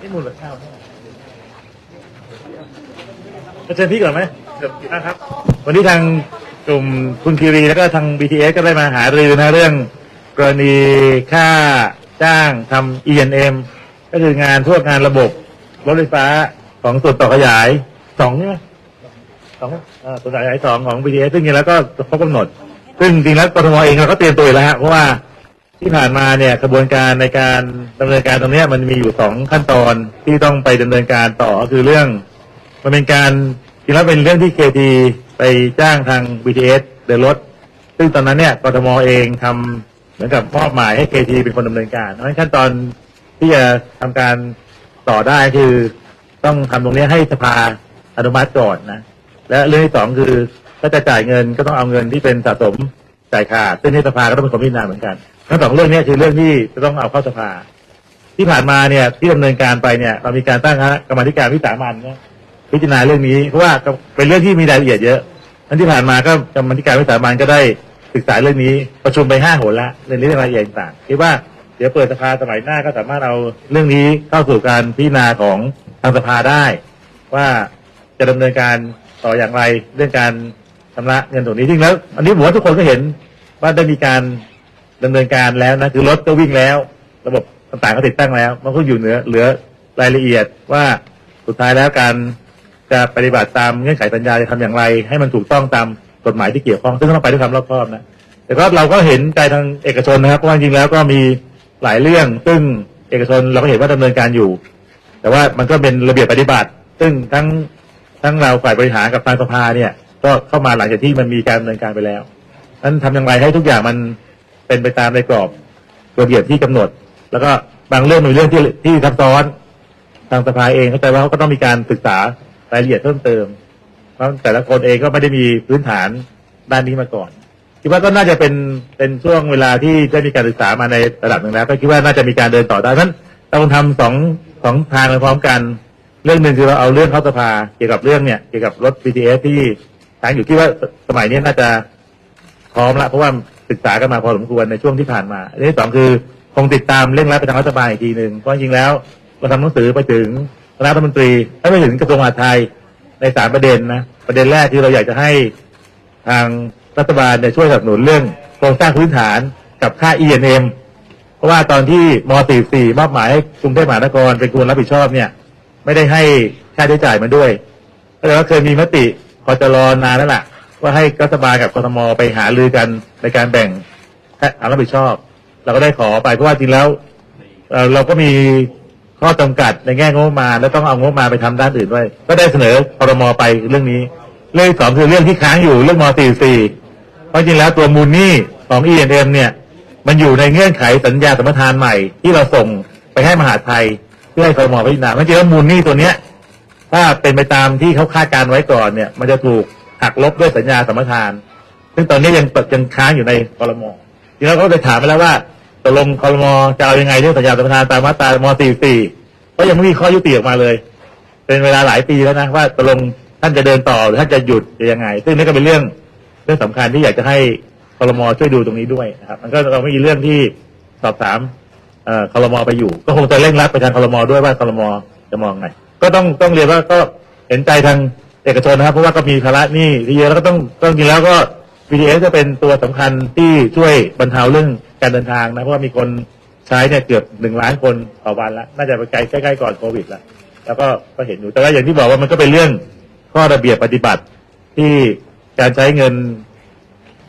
นี่มูลค่าเท่าไหร่จะเชิญพี่ก่อนไหมเดี๋ยวนะครับ วันนี้ทางกลุ่มคุณคีรีแล้วก็ทาง BTS ก็ได้มาหารือนะเรื่อง กรณีค่าจ้างทำ E&M ก็คืองานพวกงานระบบรถไฟฟ้าของส่วนต่อขยายสองใช่ไหมสองเอ่อส่วนต่อขยายสองของ BTS ซึ่งจริงๆแล้วก็ครบกำหนด ซึ่งจริงๆแล้วกทมเองเราก็เตรียมตัวอยู่แล้วฮะเพราะว่า ที่ผ่านมาเนี่ยกระบวนการในการดำเนินการตรงนี้มันมีอยู่สองขั้นตอนที่ต้องไปดำเนินการต่อคือเรื่อง มันเป็นการจริงแล้วเป็นเรื่องที่เคทีไปจ้างทาง BTS เดินรถ ซึ่งตอนนั้นเนี่ยกทมเองทำเหมือนกับมอบหมายให้เคทีเป็นคนดำเนินการเพราะฉะนั้นขั้นตอนที่จะทำการต่อได้คือต้องทำตรงนี้ให้สภาอนุมัติก่อนนะและเรื่องที่สองคือถ้าจะจ่ายเงินก็ต้องเอาเงินที่เป็นสะสมจ่ายขาดซึ่งในสภาก็ต้องเป็นคนพิจารณาเหมือนกัน ทั้งสองเรื่องนี้คือเรื่องที่จะต้องเอาเข้าสภา ที่ผ่านมาเนี่ยที่ดำเนินการไปเนี่ยเรามีการตั้งคณะกรรมการวิสามันเนะพิจารณาเรื่องนี้เพราะว่าเป็นเรื่องที่มีรายละเอียดเยอะนั้นที่ผ่านมาก็กรรมธิการวิสามันก็ได้ศึกษาเรื่องนี้ประชุมไปห้าหนละเรื่องนี้เรื่องรายละเอียดต่างคิดว่าเดี๋ยวเปิดสภาสมัยหน้าก็สามารถเอาเรื่องนี้เข้าสู่การพิจารณาของทางสภาได้ ว่าจะดำเนินการต่ออย่างไรเรื่องการชำระเงินตรงนี้จริงแล้ว อันนี้ผมว่าทุกคนก็เห็นว่าได้มีการ ดำเนินการแล้วนะคือรถก็วิ่งแล้ว ระบบต่างๆก็ติดตั้งแล้ว มันก็อยู่เหนือเหลือรายละเอียดว่าสุดท้ายแล้วการจะปฏิบัติตามเงื่อนไขสัญญาจะทำอย่างไร ให้มันถูกต้องตามกฎหมายที่เกี่ยวข้อง ซึ่งต้องไปด้วยความรอบคอบนะแต่ก็เราก็เห็นใจทางเอกชนนะครับเพราะว่าจริงแล้วก็มีหลายเรื่อง ซึ่งเอกชนเราก็เห็นว่าดำเนินการอยู่ แต่ว่ามันก็เป็นระเบียบปฏิบัติ ซึ่งทั้งทั้งเราฝ่ายบริหารกับทางสภาเนี่ย ก็เข้ามาหลังจากที่มันมีการดำเนินการไปแล้วนั้นทำอย่างไรให้ทุกอย่างมัน เป็นไปตามในกรอบระเบียบที่กำหนด แล้วก็บางเรื่องมีเรื่องที่ที่ซับซ้อน ทางสภาเองเข้าใจว่าเขาก็ต้องมีการศึกษารายละเอียดเพิ่มเติม เพราะแต่ละคนเองก็ไม่ได้มีพื้นฐานด้านนี้มาก่อน คิดว่าก็น่าจะเป็นเป็นช่วงเวลาที่ได้มีการศึกษามาในระดับหนึ่งแล้ว ก็คิดว่าน่าจะมีการเดินต่อได้เพราะฉะนั้นเราต้องทำสองสองทางไปพร้อมกัน เรื่องหนึ่งคือเราเอาเรื่องเข้าสภาเกี่ยวกับเรื่องเนี่ยเกี่ยวกับรถ BTS ที่ทางอยู่คิดว่าสมัยนี้น่าจะพร้อมละเพราะว่า ศึกษากันมาพอสมควรในช่วงที่ผ่านมาอันที่สองคือคงติดตามเร่งรัดไปทางรัฐบาลอีกทีหนึ่งเพราะจริงแล้วเราทำหนังสือไปถึงคณะรัฐมนตรีถ้าไปถึงกระทรวงมหาดไทยในสามประเด็นนะประเด็นแรกคือเราอยากจะให้ทางรัฐบาลเนี่ยช่วยสนับสนุนเรื่องโครงสร้างพื้นฐานกับค่า E&M เพราะว่าตอนที่ม .44 มอบหมายให้กรุงเทพมหานครเป็นคนรับผิดชอบเนี่ยไม่ได้ให้ค่าใช้จ่ายมาด้วยก็เลยว่าเคยมีมติคอจรนานแล้วล่ะ ว่าให้รัฐบาลกับกทมไปหารือกันในการแบ่งค่ารับผิดชอบ เราก็ได้ขอไปเพราะว่าจริงแล้วเอ่อเราก็มีข้อจำกัดในแง่งบประมาณแล้วต้องเอางบประมาณไปทำด้านอื่นด้วย ก็ได้เสนอพรมไปเรื่องนี้ เรื่องที่สองคือเรื่องที่ค้างอยู่เรื่องม .44 เพราะจริงแล้วตัวมูลหนี้ของ E&M เนี่ย มันอยู่ในเงื่อนไขสัญญาสัมปทานใหม่ ที่เราส่งไปให้มหาไทยเพื่อให้ครมพิจารณาเพราะจริงแล้วมูลหนี้ตัวเนี้ย ถ้าเป็นไปตามที่เขาคาดการไว้ก่อนเนี่ย มันจะถูก หักลบด้วยสัญญาสัมปทาน ซึ่งตอนนี้ยังตกยังค้างอยู่ในคอรมทีนี้เราก็ไปถามไปแล้วว่าตกลงคอรมจะเอายังไงเรื่องสัญญาสัมปทานตามมาตราม 44 ก็ยังไม่มีข้อยุติออกมาเลย เป็นเวลาหลายปีแล้วนะว่าตกลงท่านจะเดินต่อหรือท่านจะหยุดจะยังไง ซึ่งนี่ก็เป็นเรื่องเรื่องสำคัญที่อยากจะให้คอรมอช่วยดูตรงนี้ด้วยนะครับมันก็เราไม่มีเรื่องที่สอบถามอ่อคอรมอไปอยู่ ก็คงจะเร่งรัดไปทางคอรมอด้วยว่าคอรมอจะมองไงก็ต้องต้องเรียนว่าก็เห็นใจทาง เอกชนนะครับ เพราะว่าก็มีภาระหนี้ที่เยอะแล้วก็ต้องต้องจริงแล้วก็ BTS จะเป็นตัวสำคัญที่ช่วยบรรเทาเรื่องการเดินทางนะเพราะว่ามีคนใช้เนี่ยเกือบหนึ่งล้านคนต่อวันละน่าจะไปไกลใกล้ๆก่อนโควิดแล้วแล้วก็ก็เห็นอยู่แต่ว่าอย่างที่บอกว่ามันก็เป็นเรื่องข้อระเบียบปฏิบัติที่การใช้เงิน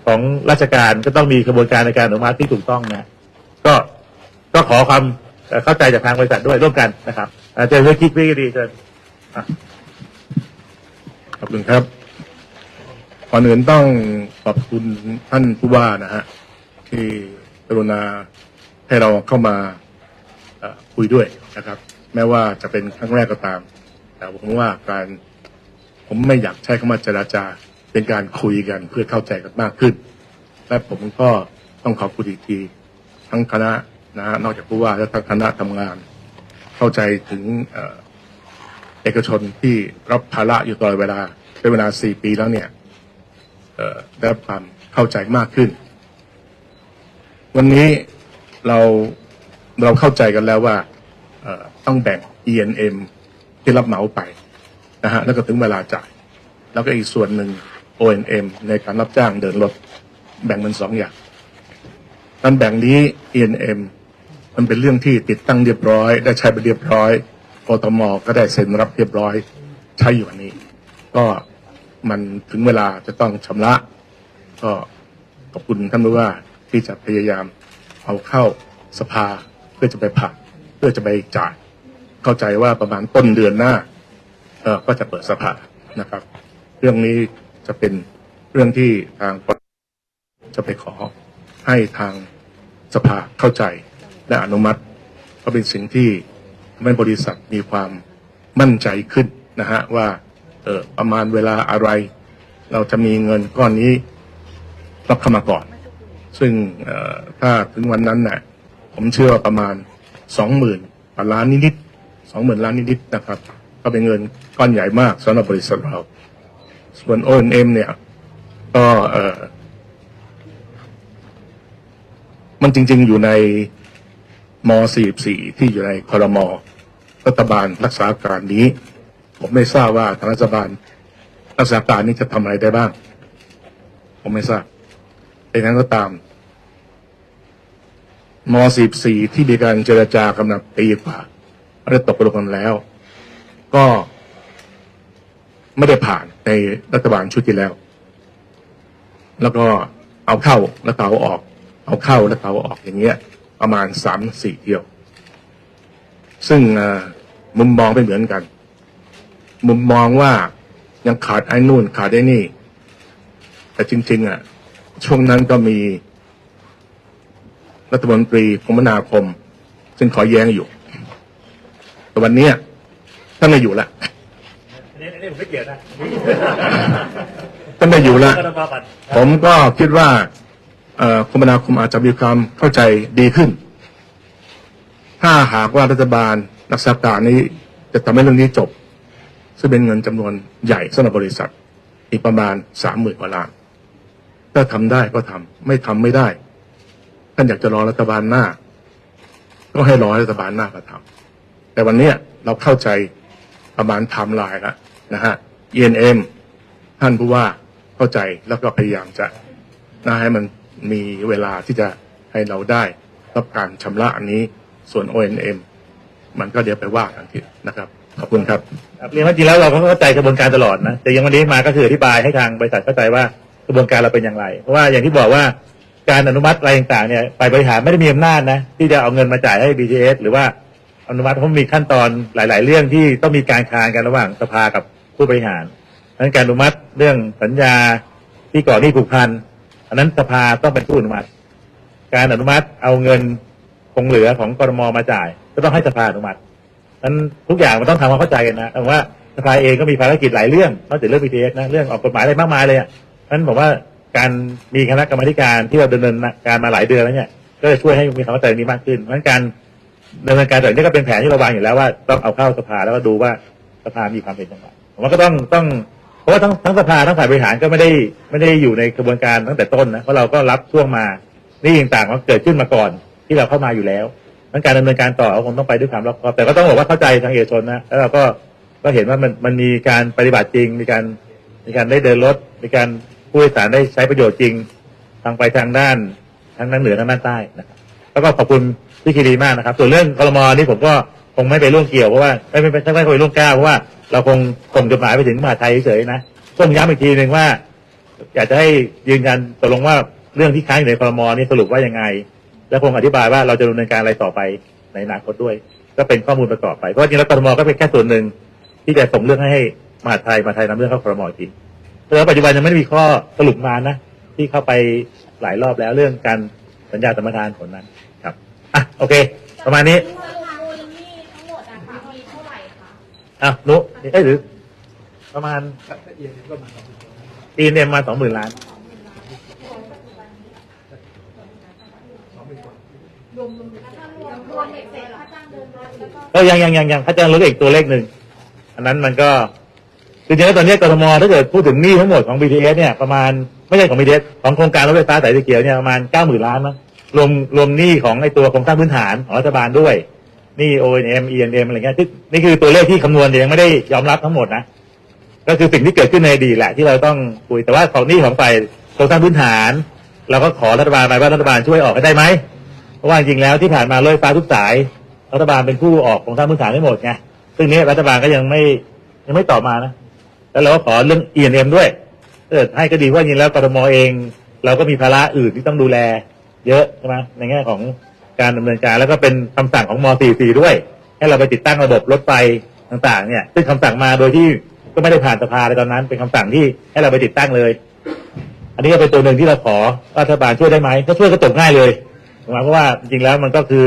ของราชการก็ต้องมีกระบวนการในการอนุมัติที่ถูกต้องนะก็ก็ขอความเข้าใจจากทางบริษัทด้วยร่วมกันนะครับอาเจอเพื่อคิดพี่ก็ดีเชิญ ขอบคุณครับก่อนอื่นต้องขอบคุณท่านผู้ว่านะฮะที่กรุณาให้เราเข้ามาคุยด้วยนะครับ แม้ว่าจะเป็นครั้งแรกก็ตาม แต่ผมว่าการผมไม่อยากใช้คำว่าเจราจา เป็นการคุยกันเพื่อเข้าใจกันมากขึ้น และผมก็ต้องขอบคุณอีกทีทั้งคณะนะฮะนอกจากผู้ว่าและทั้งคณะทำงาน เข้าใจถึง เอกชนที่รับภาระอยู่ตลอดเวลาเป็นเวลาสี่ปีแล้วเนี่ยได้รับความเข้าใจมากขึ้น วันนี้เราเราเข้าใจกันแล้วว่าต้องแบ่ง E&M ที่รับเหมาไปนะฮะแล้วก็ถึงเวลาจ่าย แล้วก็อีกส่วนหนึ่ง O&M ในการรับจ้างเดินรถแบ่งเป็นสองอย่างการแบ่งนี้ E&M มันเป็นเรื่องที่ติดตั้งเรียบร้อย ได้ใช้ไปเรียบร้อย กทมก็ได้เซ็นรับเรียบร้อยใช้อยู่อันนี้ ก็มันถึงเวลาจะต้องชำระ ก็ขอบคุณท่านผู้ว่าที่จะพยายามเอาเข้าสภาเพื่อจะไปผ่านเพื่อจะไปจ่ายเข้าใจว่าประมาณต้นเดือนหน้าเออก็จะเปิดสภานะครับ เรื่องนี้จะเป็นเรื่องที่ทางจะไปขอให้ทางสภาเข้าใจและอนุมัติ ก็เป็นสิ่งที่ ทำให้บริษัทมีความมั่นใจขึ้นนะฮะว่าเออประมาณเวลาอะไร เราจะมีเงินก้อนนี้รับเข้ามาก่อน ซึ่งถ้าถึงวันนั้นน่ะผมเชื่อว่าประมาณสองหมื่นล้านนิดๆสองหมื่นล้านนิดๆนะครับ ก็เป็นเงินก้อนใหญ่มากสำหรับบริษัทเรา ส่วน O&M เนี่ยก็มันจริง ๆ อยู่ใน ม 44 ที่อยู่ในคอรมอรัฐบาลรักษาการนี้ ผมไม่ทราบว่าทางรัฐบาลรักษาการนี้จะทำอะไรได้บ้าง ผมไม่ทราบแต่อย่างนั้นก็ตามม 44 ที่มีการเจรจากันมาปีกว่าได้ตกลงกันแล้ว ก็ไม่ได้ผ่านในรัฐบาลชุดที่แล้ว แล้วก็เอาเข้าแล้วเอาออก เอาเข้าแล้วเอาออกอย่างเงี้ย ประมาณสามสี่เที่ยว ซึ่งเอ่อมุมมองไม่เหมือนกัน มุมมองว่ายังขาดไอ้นู่นขาดไอ้นี่ แต่จริง ๆ อะ ช่วงนั้นก็มีรัฐมนตรีคมนาคม ซึ่งขอแย้งอยู่ แต่วันเนี้ยท่านไม่อยู่ละอันนี้อันนี้ผมไม่เกี่ยวนะท่านไม่อยู่ละก็ต้องพาปัดผมก็คิดว่าเอ่อ คมนาคมอาจจะมีความเข้าใจดีขึ้น ถ้าหากว่ารัฐบาลรักษาการนี้จะทำให้เรื่องนี้จบ ซึ่งเป็นเงินจำนวนใหญ่สำหรับบริษัท อีกประมาณสามหมื่นกว่าล้านถ้าทำได้ก็ทำไม่ทำไม่ได้ ท่านอยากจะรอรัฐบาลหน้า ก็ให้รอรัฐบาลหน้ามาทำแต่วันนี้เราเข้าใจประมาณไทม์ไลน์แล้วนะฮะ ENM ท่านผู้ว่าเข้าใจแล้วก็พยายามจะนะให้มัน มีเวลาที่จะให้เราได้รับการชำระอันนี้ส่วน ONM มันก็เดี๋ยวไปว่ากันทีนะครับ ขอบคุณครับเรียนว่าจริงแล้วเราก็เข้าใจกระบวนการตลอดนะแต่ยังวันนี้มาก็คืออธิบายให้ทางบริษัทเข้าใจว่ากระบวนการเราเป็นอย่างไร เพราะว่าอย่างที่บอกว่าการอนุมัติอะไรต่างๆเนี่ยฝ่ายบริหารไม่ได้มีอำนาจนะที่จะเอาเงินมาจ่ายให้ BTS หรือว่าอนุมัติเพราะมีขั้นตอนหลาย ๆ เรื่องที่ต้องมีการคานกันระหว่างสภากับผู้บริหารดังนั้นการอนุมัติเรื่องสัญญาที่ก่อหนี้ผูกพัน อันนั้นสภาต้องเป็นผู้อนุมัติ การอนุมัติเอาเงินคงเหลือของกรมมาจ่าย ก็ต้องให้สภาอนุมัตินั้นทุกอย่างมันต้องทำความเข้าใจกันนะแต่ว่าสภาเองก็มีภารกิจหลายเรื่องนอกจากเรื่อง BTS นะเรื่องออกกฎหมายอะไรมากมายเลยอะนั้นผมว่าการมีคณะกรรมาธิการที่เราดำเนินการมาหลายเดือนแล้วเนี่ย ก็จะช่วยให้มีความเข้าใจนี้มากขึ้นเพราะฉะนั้นการดำเนินการแบบนี้ก็เป็นแผนที่เราวางอยู่แล้วว่าต้องเอาเข้าสภาแล้วก็ดูว่าสภามีความเป็นยังไงผมว่าก็ต้องต้อง เพราะว่าทั้งทั้งสภาทั้งฝ่ายบริหารก็ไม่ได้ไม่ได้อยู่ในกระบวนการตั้งแต่ต้นนะเพราะเราก็รับช่วงมานี่ต่างๆมันเกิดขึ้นมาก่อนที่เราเข้ามาอยู่แล้วนั้นการดำเนินการต่อก็คงต้องไปด้วยความรอบคอบแต่ก็ต้องบอกว่าเข้าใจทางเอกชนนะแล้วเราก็ก็เห็นว่ามันมันมีการปฏิบัติจริง มีการมีการได้เดินรถ มีการผู้โดยสารได้ใช้ประโยชน์จริงทางไปทางด้านทางด้านเหนือทางด้านใต้นะครับแล้วก็ขอบคุณพี่คีรีมากนะครับ ส่วนเรื่องกรมนี่ผมก็คงไม่ไปร่วมเกี่ยวเพราะว่าไม่ไม่ไม่ไม่ไปร่วมก้าวเพราะว่า เราคงส่งจดหมายไปถึงมหาไทยเฉยๆนะต้องย้ำอีกทีหนึ่งว่า อยากจะให้ยืนยันตกลงว่าเรื่องที่ค้างอยู่ในครมนี่สรุปว่ายังไง และคงอธิบายว่าเราจะดำเนินการอะไรต่อไปในอนาคตด้วย ก็เป็นข้อมูลประกอบไปเพราะจริงๆแล้วกรมก็เป็นแค่ส่วนหนึ่งที่จะส่งเรื่องให้ใหมหาไทยมหาไทยนำเรื่องเข้าครมจริงแล้วปัจจุบันยังไม่ได้มีข้อสรุปมานะที่เข้าไปหลายรอบแล้วเรื่องการสัญญาสัมปทานผลนั้นครับอะโอเค ประมาณนี้ มูลหนี้ทั้งหมดอะค่ะมีเท่าไหร่คะ อะนุเอ้ยหรือ ประมาณปีเนี่ยมาสองหมื่นล้านเบ็ดเสร็จค่าจ้างเดินรถแล้วก็ยังยังยังยังเขาจะลดอีกตัวเลขหนึ่ง อันนั้นมันก็จริงๆแล้วตอนนี้กทมถ้าเกิดพูดถึงหนี้ทั้งหมดของ BTS เนี่ยประมาณไม่ใช่ของ BTS ของโครงการรถไฟฟ้าสายสีเขียวเนี่ยประมาณเก้าหมื่นล้านมั้งรวมรวมหนี้ของไอ้ตัวโครงสร้างพื้นฐานของรัฐบาลด้วย นี่ O&M E&M อะไรเงี้ยนี่คือตัวเลขที่คำนวณยังไม่ได้ยอมรับทั้งหมดนะก็คือสิ่งที่เกิดขึ้นในอดีตแหละ ที่เราต้องคุยแต่ว่าของนี่ของฝ่ายโครงสร้างพื้นฐาน เราก็ขอรัฐบาลไปว่ารัฐบาลช่วยออกให้ได้ไหมเพราะว่าจริงแล้วที่ผ่านมารถไฟฟ้าทุกสาย รัฐบาลเป็นผู้ออกโครงสร้างพื้นฐานให้หมดไงซึ่งนี้รัฐบาลก็ยังไม่ยังไม่ตอบมานะแล้วเราก็ขอเรื่อง E&M ด้วยเออให้ก็ดีเพราจริงแล้วกรทมเอง เราก็มีภาระอื่นที่ต้องดูแล เยอะใช่ไหมในแง่ของ การดำเนินการ แล้วก็เป็นคำสั่งของม .44 ด้วย ให้เราไปติดตั้งระบบรถไฟต่างๆ เนี่ย ซึ่งคำสั่งมาโดยที่ก็ไม่ได้ผ่านสภาในตอนนั้น เป็นคำสั่งที่ให้เราไปติดตั้งเลย อันนี้ก็เป็นตัวหนึ่งที่เราขอรัฐบาลช่วยได้ไหมถ้าช่วยก็จบง่ายเลยหมเพราะว่าจริงๆแล้วมันก็คือ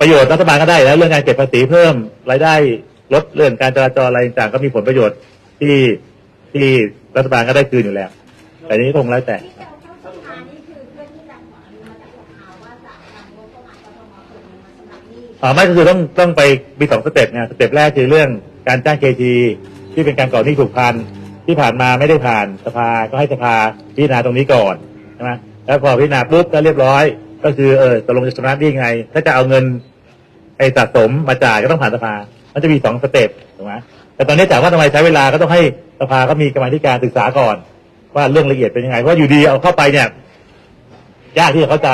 ประโยชน์รัฐบาลก็ได้แล้วเรื่องการเก็บภาษีเพิ่มรายได้ลดเรื่องการจราจรอะไรต่างๆก็มีผลประโยชน์ที่ที่รัฐบาลก็ได้คืนอยู่แล้ว แต่นี้คงแล้วแต่ ไม่ก็คือต้องต้องไปมีสองสเต็ปไงสเต็ปแรกคือเรื่องการจ้างเคทีที่เป็นการก่อหนี้ถูกพันที่ผ่านมาไม่ได้ผ่านสภาก็ให้สภาพิจารณาตรงนี้ก่อนใช่ไหมแล้วพอพิจารณาปุ๊บก็เรียบร้อย ก็คือเออตกลงจะชำระหนี้ไง ถ้าจะเอาเงินไอ้สะสมมาจ่ายก็ต้องผ่านสภา มันจะมีสองสเต็ปถูกไหมแต่ตอนนี้ถามว่าทำไมใช้เวลาก็ต้องให้สภาก็มีกรรมธิการศึกษาก่อน ว่าเรื่องละเอียดเป็นยังไงเพราะอยู่ดีเอาเข้าไปเนี่ยยากที่จะเข้าใจ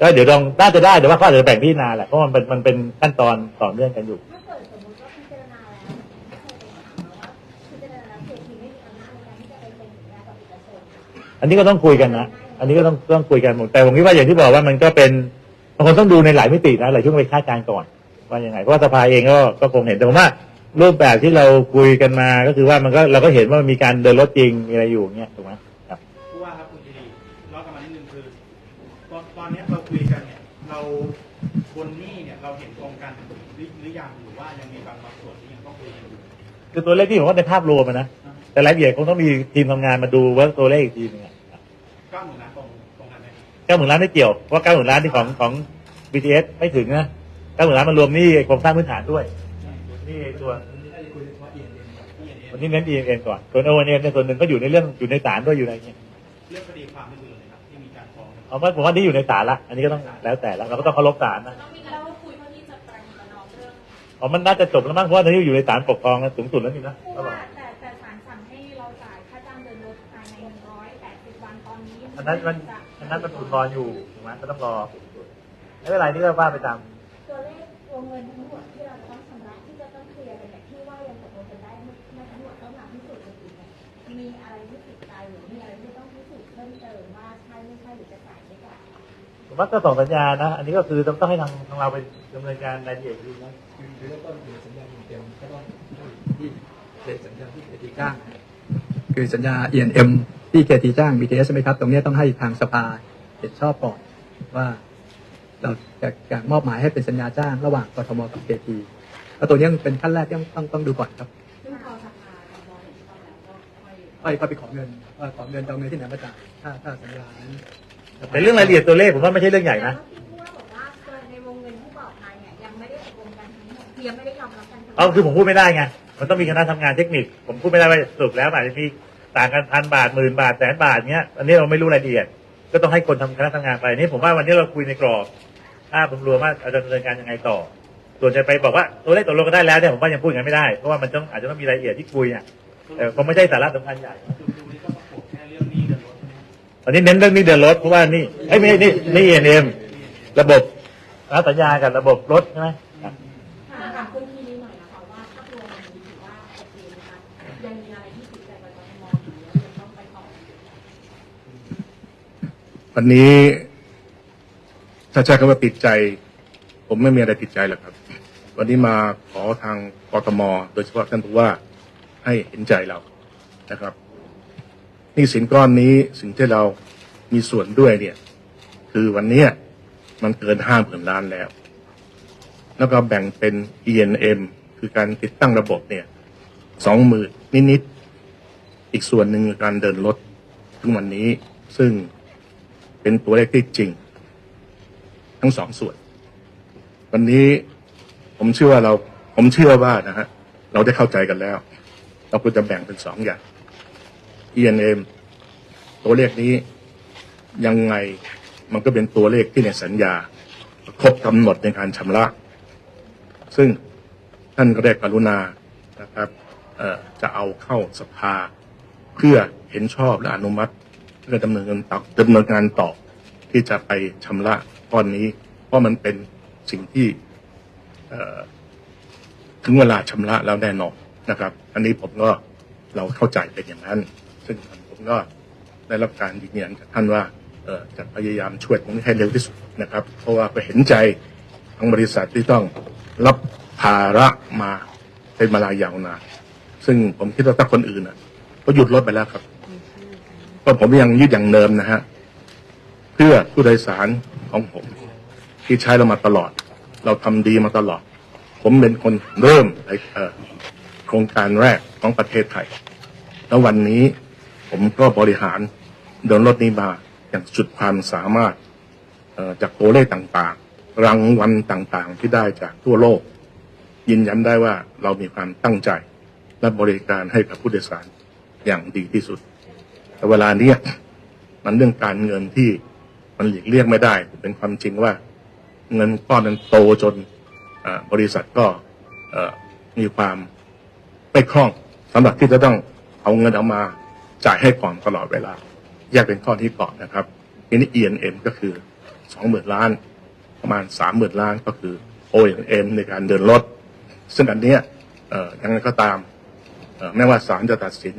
ก็เดี๋ยวลองน่าจะได้แต่ว่าเขาอาจจะแบ่งพิจารณาแหละเพราะมันเป็นมันเป็นขั้นตอนต่อเนื่องกันอยู่ ถ้าเกิดสมมติว่าพิจารณาแล้วพิจารณาแล้วเศรษฐีไม่มีอำนาจในการที่จะไปเซ็นสัญญากับเอกชนอันนี้ก็ต้องคุยกันนะอันนี้ก็ต้องต้องคุยกันหมดแต่ผมคิดว่าอย่างที่บอกว่ามันก็เป็นบางคนต้องดูในหลายมิตินะหลายช่วงไปคาดการณ์ก่อนว่ายังไงเพราะว่าสภาเองก็ก็คงเห็นแต่ผมว่า รูปแบบที่เราคุยกันมาก็คือว่ามันก็เราก็เห็นว่ามันมีการเดินรถจริงมีอะไรอยู่เงี้ยถูกไหม อนตอนเนี้ยเราคุยกันเนี่ยเราบนหนี้เนี่ยเราเห็นตรงกันหรือหรือยังหรือว่ายังมีบางบางส่วนที่ยังต้องคุยกันอยู่คือตัวเลขที่ผมว่าในภาพรวมอะนะ แต่รายละเอียดคงต้องมีทีมทำงานมาดูว่าตัวเลขอีกทีหนึงอะเก้าหมื่นล้านตรงตรงกันไหมเก้าหมื่นล้านไม่เกี่ยวเพราะเก้าหมื่นล้านที่ของของ BTS ไม่ถึงนะเก้าหมื่นล้านมันรวมหนี่โครงสร้างพื้นฐานด้วยนี่ตัววันนี้เน้น EM ก่อน ส่วน O N M เนี่ยส่วนหนึ่งก็อยู่ในเรื่องอยู่ในศาลด้วยอยู่ในเงี้ย เอาว่าผมว่านี่อยู่ในศาลละ อันนี้ก็ต้องแล้วแต่แล้วเราก็ต้องเคารพศาลนะเรามีการพูดคุยเพื่อที่จะประนีประนอมเรื่องอ๋อมันน่าจะจบแล้วมั้งเพราะว่าตอนนี้อยู่ในศาลปกครองสูงสุดแล้วนี่นะผู้ว่าแต่แต่ศาลสั่งให้เราจ่ายค่าจ้างเดินรถภายในหนึ่งร้อยแปดสิบวันตอนนี้อันนั้นมันอันนั้นมันอุทธรณ์อยู่ถูกไหมก็ต้องรอไม่เป็นไรนี่ก็ว่าไปตามตัวเลขวงเงินทั้งหมดที่เราจะต้องชำระที่จะต้องเคลียร์กันเนี่ยที่ว่ายังตกลงกันได้ไม่ไม่ทั้งหมดต้องหาพิสูจน์กันอีกเนี่ยมีอะไร มว่าก็ส่งสัญญาณนะ อันนี้ก็คือต้องต้องให้ทางทางเราไปดำเนินการรายละเอียดดูนะคือเริ่มต้นคือสัญญาเต็มก็ต้องที่เป็นสัญญาที่เคทีจ้างคือสัญญา E&M ที่เคทีจ้าง BTS ใช่ไหมครับ ตรงเนี้ยต้องให้ทางสภาเห็นชอบก่อนว่าเราจะจะมอบหมายให้เป็นสัญญาจ้างระหว่างกทมกับเคทีแล้วตัวเนี้ยเป็นขั้นแรกที่ต้องต้องต้องดูก่อนครับซึ่งพอสภาเรามองเห็นชอบแล้วก็ค่อยค่อยค่อยไปขอเงินว่าขอเงินจะเอาเงินที่ไหนมาจ่ายถ้าถ้าสัญญานั้น แต่เรื่องรายละเอียดตัวเลขผมว่าไม่ใช่เรื่องใหญ่นะที่ผู้ว่าบอกว่าเกินในวงเงินที่บอกมาเนี่ยยังไม่ได้ตกลงกันทั้งหมดยังไม่ได้ยอมรับกันทั้งหมดเอาคือผมพูดไม่ได้ไงมันต้องมีคณะทำงานเทคนิค ผมพูดไม่ได้ว่าสรุปแล้วอาจจะมีต่างกันพันบาทหมื่นบาทแสนบาทเงี้ยอันนี้เราไม่รู้รายละเอียด ก็ต้องให้คนทำคณะทำงานไปนี่ผมว่าวันนี้เราคุยในกรอบภาพรวมๆว่าเราจะดำเนินการยังไงต่อ ส่วนจะไปบอกว่าตัวเลขตกลงกันได้แล้วเนี่ยผมว่ายังพูดอย่างนั้นไม่ได้เพราะว่ามันต้องอาจจะต้องมีรายละเอียดที่คุยอะแต่คงไม่ใช่สาระสำคัญใหญ่ ตอนนี้เน้นเรื่องนี้เดินรถเพราะว่านี่ไอ้ยไม่ใช่นี่นี่เอ็นเอ็มระบบรับสัญญากับระบบรถใช่ไหมครับถามคุณทีนี้หน่อยนะคะว่าภาพรวมมันถือว่าโอเคนะคะยังมีอะไรที่ติดใจกับกทมอยู่แล้วยังต้องไปต่อวันนี้ถ้าใช้คำว่าติดใจ ผมไม่มีอะไรติดใจหรอกครับ วันนี้มาขอทางกทม โดยเฉพาะท่านผู้ว่าให้เห็นใจเรานะครับห นี่สินก้อนนี้สิ่งที่เรามีส่วนด้วยเนี่ย คือวันนี้มันเกินห้าหมื่นล้านแล้ว แล้วก็แบ่งเป็น E&M คือการติดตั้งระบบเนี่ยสองหมื่นนิดๆอีกส่วนหนึ่งการเดินรถถึงวันนี้ซึ่งเป็นตัวเลขที่จริง ทั้งสองส่วน วันนี้ผมเชื่อว่าเรา ผมเชื่อว่านะฮะเราได้เข้าใจกันแล้ว เราควรจะแบ่งเป็นสองอย่าง E&M ตัวเลขนี้ยังไงมันก็เป็นตัวเลขที่ในสัญญา ครบกำหนดในการชำระ ซึ่งท่านก็ได้กรุณานะครับจะเอาเข้าสภา เพื่อเห็นชอบและอนุมัติเพื่อดำเนินการต่อดำเนินการต่อที่จะไปชำระก้อนนี้ เพราะมันเป็นสิ่งที่ถึงเวลาชำระแล้วแน่นอนนะครับ อันนี้ผมก็เราเข้าใจเป็นอย่างนั้น ซึ่งผมก็ได้รับการยืนยันจากท่านว่าจะพยายามช่วยตรงนี้ให้เร็วที่สุดนะครับ เพราะว่าก็เห็นใจทางบริษัทที่ต้องรับภาระมาเป็นเวลายาวนานซึ่งผมคิดว่าถ้าคนอื่นอะ ก็หยุดรถไปแล้วครับก็ผมยังยึดอย่างเดิมนะฮะเพื่อผู้โดยสารของผม ที่ใช้เรามาตลอด เราทำดีมาตลอด ผมเป็นคนเริ่มโครงการแรกของประเทศไทย แล้ววันนี้ ผมก็บริหารเดินรถนี้มาอย่างสุดความสามารถจากตัวเลขต่างๆ รางวัลต่างๆ ที่ได้จากทั่วโลกยืนยันได้ว่าเรามีความตั้งใจ และบริการให้กับผู้โดยสารอย่างดีที่สุด แต่เวลาเนี้ยมันเรื่องการเงินที่มันหลีกเลี่ยงไม่ได้ เป็นความจริงว่าเงินก้อนนั้นโตจนบริษัทก็มีความไม่คล่องสำหรับที่จะต้องเอาเงินเอามา จ่ายให้ก่อนตลอดเวลา แยกเป็นข้อที่ก่อนนะครับทีนี้ E&M ก็คือสองหมื่นล้าน ประมาณสามหมื่นล้านก็คือ O&M ในการเดินรถ ซึ่งอันเนี้ยยังไงก็ตามแม้ว่าศาลจะตัดสิน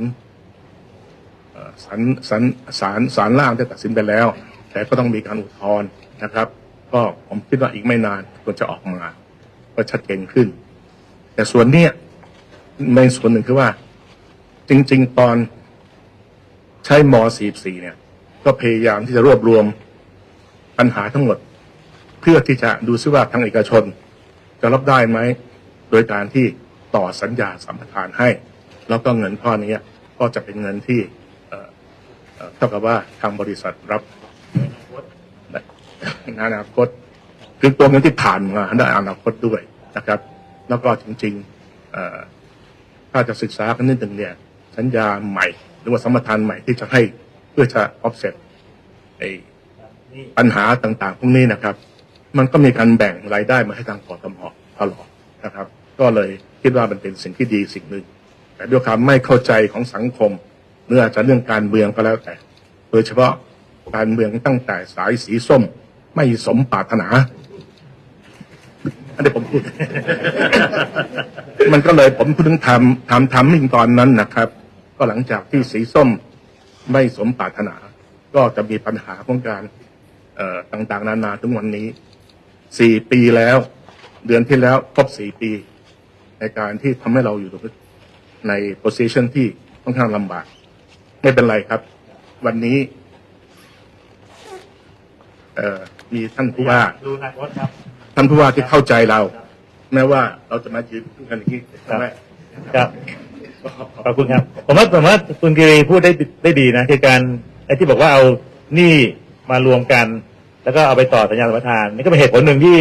ศาลศาลศาลศาลล่างได้ตัดสินไปแล้ว แต่ก็ต้องมีการอุทธรณ์นะครับ ก็ผมคิดว่าอีกไม่นานควรจะออกมาก็ชัดเจนขึ้น แต่ส่วนเนี้ยในส่วนหนึ่งคือว่า จริง ๆ ตอน ใช้ม .44 เนี่ย ก็พยายามที่จะรวบรวมปัญหาทั้งหมด เพื่อที่จะดูซิว่าทางเอกชน จะรับได้ไหม โดยการที่ต่อสัญญาสัมปทานให้ แล้วก็เงินก้อนนี้ก็จะเป็นเงินที่เท่ากับว่าทางบริษัทรับในอนาคตคือตัวเงินที่ผ่านมาในอนาคตด้วยนะครับ แล้วก็จริงๆถ้าจะศึกษากันนิดหนึ่งเนี่ย สัญญาใหม่ หรือว่าสมปทานใหม่ที่จะให้เพื่อจะ offset ไอ้ปัญหาต่างๆ พวกนี้นะครับ มันก็มีการแบ่งรายได้มาให้ทางกทมตลอดนะครับ ก็เลยคิดว่ามันเป็นสิ่งที่ดีสิ่งหนึ่ง แต่ด้วยความไม่เข้าใจของสังคมหรืออาจจะเรื่องการเมืองก็แล้วแต่ โดยเฉพาะการเมืองตั้งแต่สายสีส้ม ไม่สมปรารถนาอันนี้ผมพูด มันก็เลยผมพูดถึงทำทำทำมิ่งตอนนั้นนะครับ ก็หลังจากที่สีส้มไม่สมปรารถนา ก็จะมีปัญหาของการเอ่อต่างๆ นานาถึงวันนี้สี่ปีแล้ว เดือนที่แล้วครบสี่ปี ในการที่ทำให้เราอยู่ใน position ที่ค่อนข้างลำบาก ไม่เป็นไรครับ วันนี้เอ่อมีท่านผู้ว่าดูอนาคตครับท่านผู้ว่าที่เข้าใจเรา แม้ว่าเราจะมายืนพูดกันอย่างนี้ใช่ไหมครับ ขอบคุณครับ ผมว่าผมว่าคุณกิรีพูดได้ได้ดีนะคือการไอ้ที่บอกว่าเอาหนี้มารวมกัน แล้วก็เอาไปต่อสัญญาสัมปทานนี่ก็เป็นเหตุผลหนึ่งที่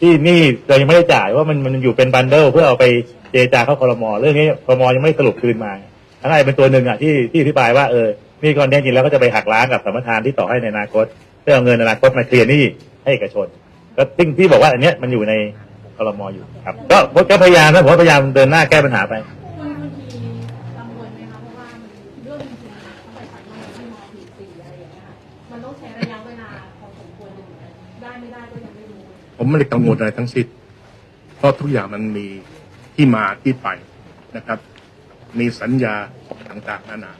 ที่หนี้เรายังไม่ได้จ่ายว่ามันมันอยู่เป็นบันเดิลเพื่อเอาไปเจรจาเข้าคอรมอเรื่องนี้คอรมอยังไม่สรุปคืนมาทั้งนั้นเป็นตัวหนึ่งอะที่ที่อธิบายว่าเออนี่ก้อนนี้จริงแล้วก็จะไปหักล้างกับสัมปทานที่ต่อให้ในอนาคตเพื่อเอาเงินในอนาคตมาเคลียร์หนี้ให้เอกชน ก็ที่ที่บอกว่าอันเนี้ยมันอยู่ในคอรมออยู่ครับ ก็ก็พยายามนะผมพยายามเดินหน้าแก้ปัญหาไป ผมไม่ได้กังวลอะไรทั้งสิ้นเพราะทุกอย่างมันมีที่มาที่ไปนะครับ มีสัญญาต่างๆนานา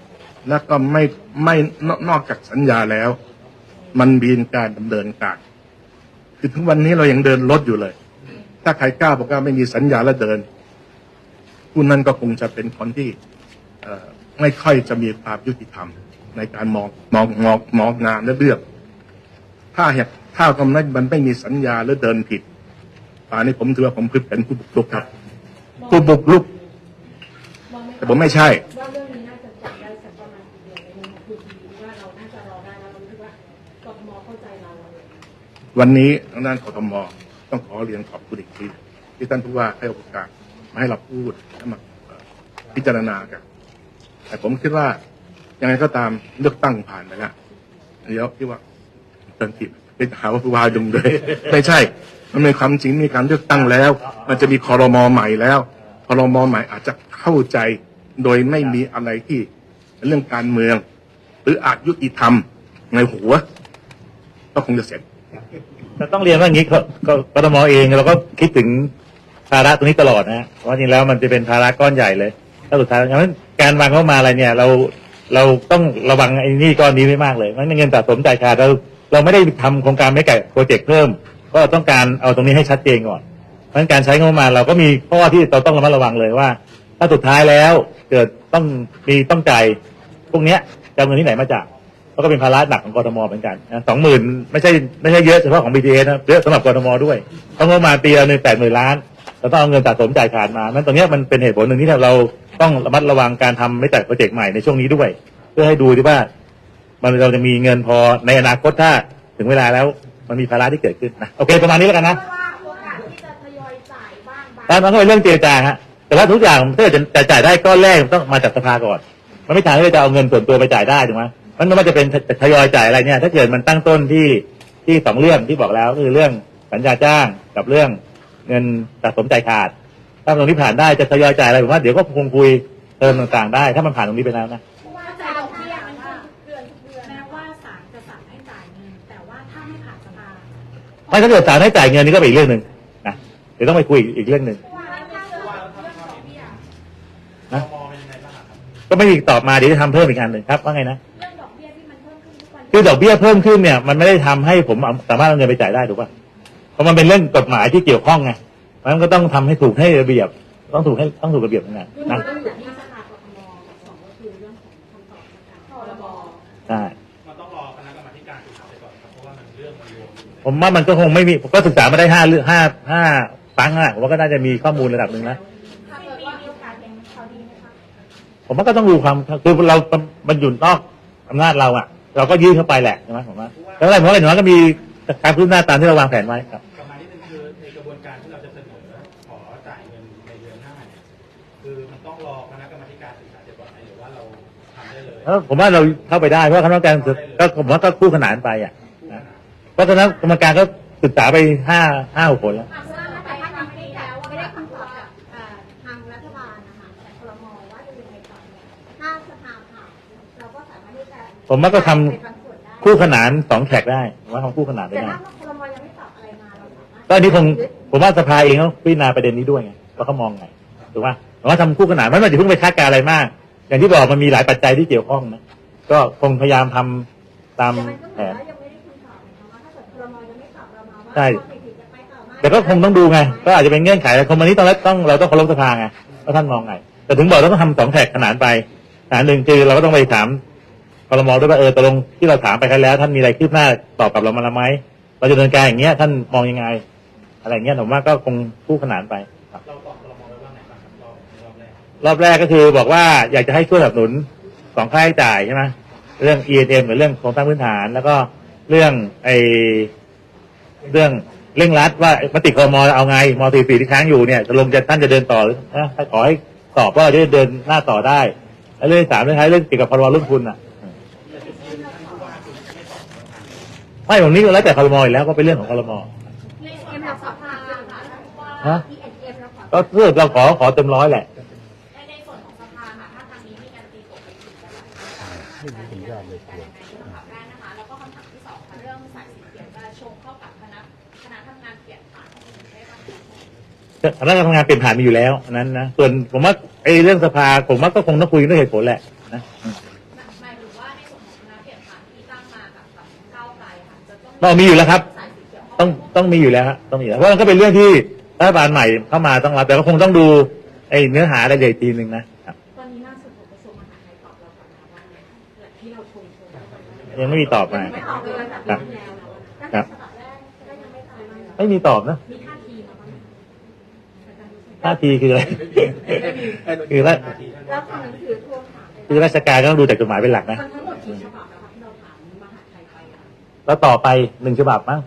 แล้วก็ไม่ไม่นอกนอกจากสัญญาแล้ว มันมีการดำเนินการคือทุกวันนี้เรายังเดินรถอยู่เลย ถ้าใครกล้าบอกว่าไม่มีสัญญาแล้วเดินผู้นั้นก็คงจะเป็นคนที่ไม่ค่อยจะมีความยุติธรรมในการมองมองมองมองงานและเลือก ถ้าเหตุ ถ้าคำนั้นมันไม่มีสัญญาหรือเดินผิดป่านนี้ผมถือว่าผมคือเป็นผู้บุกรุกครับ ผู้บุกรุกมองไหมคะแต่ผมไม่ใช่ ว่าเรื่องนี้น่าจะจับได้สักประมาณกี่เดือนในมุมของคุณทีว่าเราน่าจะรอได้แล้วเราคิดว่ากทมเข้าใจเราอะไรอย่างเงี้ยวันนี้ทางด้านกทมต้องขอเรียนขอบคุณอีกทีที่ท่านผู้ว่าให้โอกาสมาให้เราพูดและมาเอ่อพิจารณากัน แต่ผมคิดว่ายังไงก็ตามเลือกตั้งผ่านไปแล้วเดี๋ยวที่ว่าเติมผิดไปไป หาว่าผู้ว่าดุงเลย ไม่ใช่ มันเป็นความจริงมีการเลือกตั้งแล้ว มันจะมีคอรมอใหม่แล้วคอรมอใหม่อาจจะเข้าใจโดยไม่มีอะไรที่เป็นเรื่องการเมือง หรืออาจยุติธรรมในหัว ก็คงจะเสร็จเราต้องเรียนว่าอย่างนี้ก็ก็กทมเองเราก็คิดถึงภาระตรงนี้ตลอดนะฮะเพราะจริงแล้วมันจะเป็นภาระก้อนใหญ่เลยถ้าสุดท้ายเพราะฉะนั้นการวางเข้ามาอะไรเนี่ย เราเราต้องระวังไอ้นี่ก้อนนี้ไม่มากเลยมันเงินสะสมจ่ายขาดเรา เราไม่ได้ทำโครงการไม่ไก่โปรเจกต์เพิ่ม ก็ต้องการเอาตรงนี้ให้ชัดเจนก่อน เพราะฉะนั้นการใช้งบประมาณเราก็มีข้อที่เราต้องระมัดระวังเลยว่า ถ้าสุดท้ายแล้วเกิดต้องมีต้องจ่ายพวกเนี้ยจะเอาเงินที่ไหนมาจ่ายแล้วก็เป็นภาระหนักของกทมเหมือนกันสองหมื่นไม่ใช่ไม่ใช่เยอะเฉพาะของ BTS นะเยอะสำหรับกทมด้วยต้องงบประมาณปีละหนึ่งแปดหมื่นล้านเราต้องเอาเงินสะสมจ่ายขาดมานั้นตรงเนี้ยมันเป็นเหตุผลหนึ่งที่เราต้องระมัดระวังการทำไม่แต่โปรเจกต์ใหม่ในช่วงนี้ด้วย เพื่อให้ดูที่ว่า มันเราจะมีเงินพอในอนาคตถ้าถึงเวลาแล้วมันมีภาระที่เกิดขึ้นนะโอเคประมาณนี้แล้วกันนะเพราะว่าโอกาสที่จะทยอยจ่ายบ้างบางตามนั้นก็เป็นเรื่องเจรจาฮะแต่ว่าทุกอย่างถ้าเกิดจะจ่ายได้ก้อนแรกมันต้องมาจากสภาก่อน มันไม่ทางที่จะเอาเงินส่วนตัวไปจ่ายได้ถูกไหมมันไม่ว่าจะเป็นทยอยจ่ายอะไรเนี่ย ถ้าเกิดมันตั้งต้นที่ที่สองเรื่องที่บอกแล้วคือเรื่องสัญญาจ้างกับเรื่องเงินสะสมจ่ายขาด ถ้าตรงนี้ผ่านได้จะทยอยจ่ายอะไรผมว่าเดี๋ยวก็คงคุยเติมต่างๆได้ ถ้ามันผ่านตรงนี้ไปแล้วนะ ไม่ถ้าเกิดศาลให้จ่ายเงินนี่ก็เป็นอีกเรื่องหนึ่งนะเดี๋ยวต้องไปคุยอีกเรื่องหนึ่งเพราะว่าถ้าเกิดเรื่องดอกเบี้ยนะมองเป็นยังไงบ้างครับก็ไม่มีตอบมาเดี๋ยวจะทำเพิ่มอีกอันหนึ่งครับว่าไงนะเรื่องดอกเบี้ยที่มันเพิ่มขึ้นทุกวันคือดอกเบี้ยเพิ่มขึ้นเนี่ยมันไม่ได้ทำให้ผมเอาสามารถเอาเงินไปจ่ายได้ถูกป่ะเพราะมันเป็นเรื่องกฎหมายที่เกี่ยวข้องไงมันก็ต้องทำให้ถูกให้ระเบียบ ต้องถูกให้ต้องถูกระเบียบยังไงคือนะมันต้ ผมว่ามันก็คงไม่มีผมก็ศึกษามาได้ห้าเรื่องห้าห้าฟังอะผมว่าก็น่าจะมีข้อมูลระดับหนึ่งนะถ้าเกิดว่ามีโอกาสเป็นเขาดีไหมคะผมว่าก็ต้องดูความคือเรา มันอยู่นอกอำนาจเราอะ เราก็ยื่นเข้าไปแหละใช่ไหมผมว่าแล้วอะไรผมว่าอย่างน้อยก็มีการพื้นหน้าตามที่เราวางแผนไว้ครับ ประมาณนี้นึงคือในกระบวนการที่เราจะเสนอขอจ่ายเงินในเดือนหน้าเนี่ยคือมันต้องรอคณะกรรมาธิการศึกษาเสร็จก่อนไหมหรือว่าเราทำได้เลย แล้วผมว่าเราเข้าไปได้เพราะคณะกรรมการก็ผมว่าก็คู่ขนานไปอะ นะเพราะฉะนั้นกรรมการก็ศึกษาไปห้าห้าหกคนแล้วอะซึ่งถ้าแต่ถ้าทำไม่ได้แล้วไม่ได้คำตอบจากเอ่อทางรัฐบาลนะคะแต่ครมว่าจะยังไงต่อเนี่ยถ้าสภาผ่านเราก็สามารถที่จะผมว่าก็ทำ เป็นบางส่วนได้คู่ขนานสองแท็กได้ผมว่าทำคู่ขนานไปแต่ได้ถ้าครมยังไม่ตอบอะไรมาเราสามารถก็อันนี้คงผมว่าสภาเองต้องพิจารณาประเด็นนี้ด้วยไงว่าเขามองไงถูกป่ะผมว่าทำคู่ขนานไม่ว่าจะเพิ่งไปคาดการณ์อะไรมาก อย่างที่บอกมันมีหลายปัจจัยที่เกี่ยวข้องนะก็คงพยายามทำตามแต่มันก็เหแผมือนน ว่า ใช่ข้อผิดจะไปต่อไหมแต่ก็คงต้องดูไง ก็อาจจะเป็นเงื่อนไขแต่คนวันนี้ต้องต้องเราต้องเคารพสภาไงว่าท่านมองไง แต่ถึงบอกเราต้องทำสองแท็กขนานไปขนานหนึ่งคือเราก็ต้องไปถามครมด้วยว่าเออตกลงที่เราถามไปครั้งแล้ว ท่านมีอะไรคืบหน้าตอบกลับเรามาแล้วไหมเราจะดำเนินการอย่างเงี้ยท่านมองยังไง อะไรอย่างเงี้ยผมว่าก็คงคู่ขนานไปครับเราตอบเรามองไว้ว่าไงบ้างครับรอบรอบแรกรอบแรกก็คือบอกว่าอยากจะให้ช่วยสนับสนุนสองค่าใช้จ่ายใช่ไหมเรื่อง E&M หรือเรื่องโครงสร้างพื้นฐาน แล้วก็เรื่องไอ เรื่องเร่งรัดว่ามติคอรมอเอาไงมสี่สี่ที่ค้างอยู่เนี่ยจะลงจะท่านจะเดินต่อหรือนะถ้าขอให้ตอบว่าจะได้เดินหน้าต่อได้แล้วเรื่องที่สามเรื่องท้ายเรื่องเกี่ยวกับพรบรุ่นทุนอะไม่ผมนี้ก็แล้วแต่คอรมออยู่แล้วก็เป็นเรื่องของคอรมอในเอ็มเราสอบผ่านค่ะว่าฮะ ENM เราขอก็เพื่อเราขอขอเต็มร้อยแหละ รคณะทำงานเปลี่ยนผ่านมีอยู่แล้วอันนั้นนะส่วนผมว่าไอ้เรื่องสภาผมว่าก็คงต้องคุยด้วยเหตุผลแหละนะอืมหมายถึงว่าในส่วนของคณะเปลี่ยนผ่านที่ตั้งมากับกับก้าวไกลค่ะจะต้องต้องมีอยู่แล้วครับ สายสีเขียวต้องต้องมีอยู่แล้วฮะต้องมีอยู่แล้วเพราะมันก็เป็นเรื่องที่รัฐบาลใหม่เข้ามาต้องรับแต่ก็คงต้องดูไอ้เนื้อหาอะไรใหญ่ทีหนึ่งนะครับตอนนี้ล่าสุดของกระทรวงมหาดไทยตอบเรากลับมาว่าไงคะที่เราชงชงยังไม่มีตอบมาไม่ตอบเลยแบบครับนี้แล้วนะครับฉบับแรกก็ยังไม่ตอบมาไม่มีตอบนะ มีท่าทีมาบ้างไหม ท่าทีคืออะไรคือว่าแล้วทำหนังสือทวงถามเลยคือราชการก็ต้องดูจากจดหมายเป็นหลักนะมันทั้งหมดกี่ฉบับแล้วคะที่เราถามมหาดไทยไปอะแล้วต่อไปหนึ่งฉบับมั้ง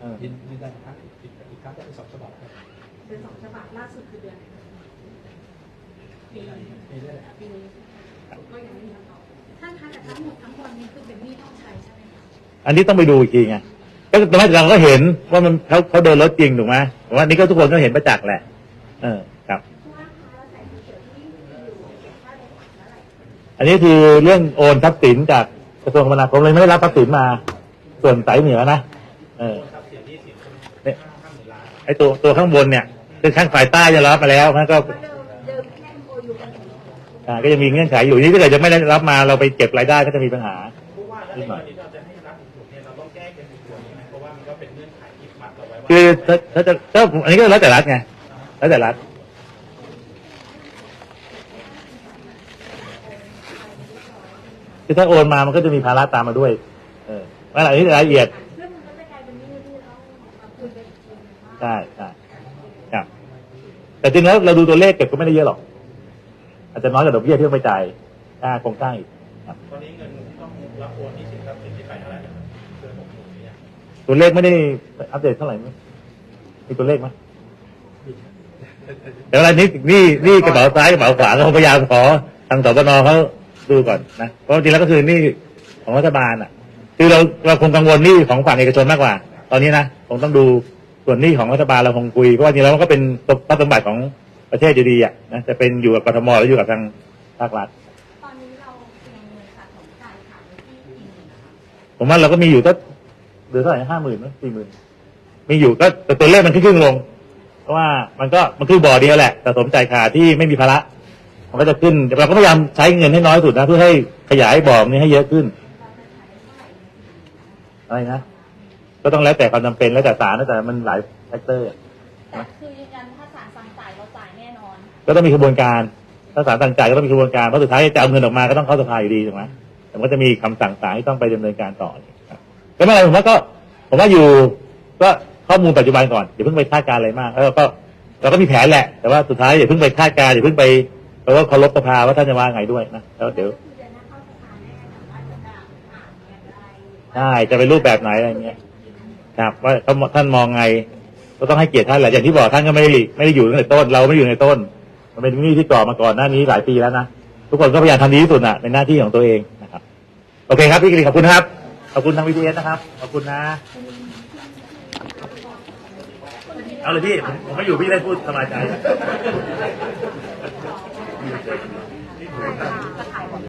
เออยืนยันครับอีกอีกครั้งจะเป็นสองฉบับครับเป็นสองฉบับล่าสุดคือเดือนไหนปีปีแรกปีนี้ก็ยังไม่มีคำตอบท่านคะแต่ทั้งหมดทั้งมวลนี้คือเป็นหนี้ต้องใช้ใช่ไหมคะอันนี้ต้องไปดูอีกทีไงก็ตอนแรกเราก็เห็นว่ามันเขาเขาเดินรถจริงถูกไหมแต่ว่านี่ก็ทุกคนก็เห็นประจักษ์แหละ เออครับ อันนี้คือเรื่องโอนทรัพย์สินจากกระทรวงคมนาคมเลยไม่ได้รับทรัพย์สินมา ส่วนสายเหนือนะเออเนี่ยไอตัวตัวข้างบนเนี่ยคือข้างฝ่ายใต้จะรับมาแล้วมันก็เดิมเดิมแค่โออยู่กันอ่าก็ยังมีเงื่อนไขอยู่นี่ถ้าเกิดจะไม่ได้รับมาเราไปเก็บรายได้ก็จะมีปัญหานกรณีที่เราจะให้รับถูกเนี่ยเราต้องแก้กันถูกตัวนี้ไหมาคือถ้าถ้าจะถ้าอันนี้ก็แล้วแต่รัฐไง แล้วแต่รัฐคือถ้าโอนมามันก็จะมีภาระตามมาด้วย เออว่าอันนี้รายละเอียดซึ่งมันก็จะกลายเป็นหนี้ที่เรามาคุยกันอีกทีนึงว่าใช่ใช่ครับแต่จริงแล้วเราดูตัวเลขเก็บก็ไม่ได้เยอะหรอก อาจจะน้อยกว่าดอกเบี้ยที่ต้องไปจ่ายค่าโครงสร้างอีกครับตอนนี้เงินที่ต้องรับโอนที่สินทรัพย์สินที่ไปเท่าไหร่นะครับเกินหกหมื่นหรือยังตัวเลขไม่ได้อัปเดตเท่าไหร่ไหมมีตัวเลขไหม แต่เวลานี้นี่นี่กระเป๋าซ้ายกระเป๋าขวาเราพยายามขอทางสบนเขาดูก่อนนะเพราะจริงแล้วก็คือนี่ของรัฐบาลอะ คือเราเราคงกังวลนี่ของฝั่งเอกชนมากกว่า ตอนนี้นะคงต้องดูส่วนหนี้ของรัฐบาลเราคงคุยเพราะว่าจริงแล้วมันก็เป็นทรัพย์สมบัติของประเทศอยู่ดีอะนะจะเป็นอยู่กับกทมหรืออยู่กับทางภาครัฐตอนนี้เรายังสะสมจ่ายค่ะที่จริงนะคะผมว่าเราก็มีอยู่ก็เหลือเท่าไหร่ห้าหมื่นไหมสี่หมื่นมีอยู่ก็แต่ตัวเลขมันขึ้นๆลง เพราะว่ามันก็มันคือบ่อเดียวแหละแต่สมจ่ายขาดที่ไม่มีภาระมันก็จะขึ้นแต่เราก็พยายามใช้เงินให้น้อยสุดนะเพื่อให้ขยายบ่อนี้ให้เยอะขึ้นอะไรนะก็ต้องแล้วแต่ความจำเป็นแล้วแต่ศาลแล้วแต่มันหลายแฟกเตอร์แต่คือยืนยันถ้าศาลสั่งจ่ายเราจ่ายแน่นอน ก็ต้องมีกระบวนการ ถ้าศาลสั่งจ่ายก็ต้องมีกระบวนการเพราะสุดท้ายจะเอาเงินออกมาก็ต้องเข้าสภาอยู่ดีถูกไหมแต่มันก็จะมีคำสั่งศาลที่ต้องไปดำเนินการต่อครับก็ไม่เป็นไรผมว่าก็ ผมว่าอยู่ ก็ ข้อมูลปัจจุบันก่อนอย่าเพิ่งไปคาดการอะไรมากแล้วก็เราก็มีแผนแหละ แต่ว่าสุดท้ายอย่าเพิ่งไปคาดการอย่าเพิ่งไปเพราะว่าเคารพสภาว่าท่านจะว่าไงด้วยนะแล้วเดี๋ยวใช่จะเป็นรูปแบบไหนอะไรเงี้ยครับว่าท่านมองไงก็ต้องให้เกียรติท่านแหละอย่างที่บอกท่านก็ไม่ได้ไม่ได้อยู่ตั้งแต่ต้น เราไม่อยู่ในต้น มันเป็นหนี้ที่ก่อมาก่อนหน้านี้หลายปีแล้วนะทุกคนก็พยายามทำดีที่สุดน่ะในหน้าที่ของตัวเองนะครับ โอเคครับพี่กฤษขอบคุณครับขอบคุณทางวีทีเอสนะครับขอบคุณนะ เอาเลยพี่ ผมผมไม่อยู่พี่ได้พูดสบายใจ